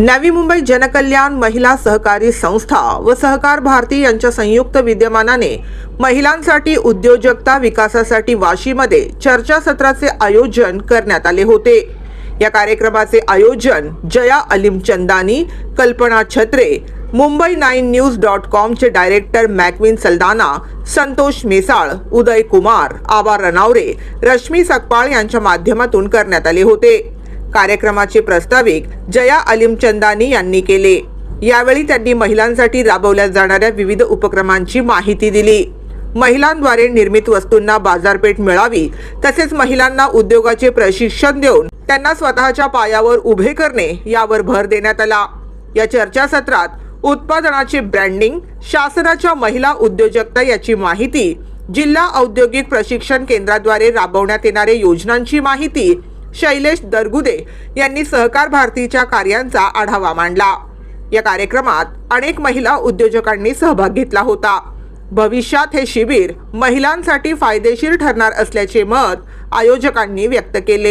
नवी मुंबई जनकल्याण महिला सहकारी संस्था व सहकार भारती यांच्या संयुक्त विद्यमानाने महिलांसाठी उद्योजकता विकासासाठी वाशीमध्ये चर्चासत्राचे आयोजन करण्यात आले होते. या कार्यक्रमाचे आयोजन Jaya Aleem Chandani Kalpana Chhatre Mumbai nine news dot कॉमचे director Macwin Saldanha Santosh Mesal Uday Kumar Aba Ranaware Rashmi Sakpal यांच्या माध्यमातून करण्यात आले होते. कार्यक्रमाचे प्रस्ताविक जया अलिमचंदानी यांनी केले. यावेळी त्यांनी महिलांसाठी राबवल्या जाणाऱ्या विविध उपक्रमांची माहिती दिली. महिलांद्वारे निर्मित वस्तूंना बाजारपेठ मिळावी तसेच महिलांना उद्योगाचे प्रशिक्षण देऊन त्यांना स्वतःच्या पायावर उभे करणे यावर भर देण्यात आला. या चर्चासत्रात उत्पादनाचे ब्रँडिंग शासनाच्या महिला उद्योजकता याची माहिती जिल्हा औद्योगिक प्रशिक्षण केंद्राद्वारे राबवण्यात येणाऱ्या योजनांची माहिती शैलेश दरगुदे यांनी सहकार भारतीच्या कार्यांचा आढावा मांडला. या कार्यक्रमात अनेक महिला उद्योजकांनी सहभाग घेतला होता. भविष्यात हे शिबिर महिलांसाठी फायदेशीर ठरणार असल्याचे मत आयोजकांनी व्यक्त केले.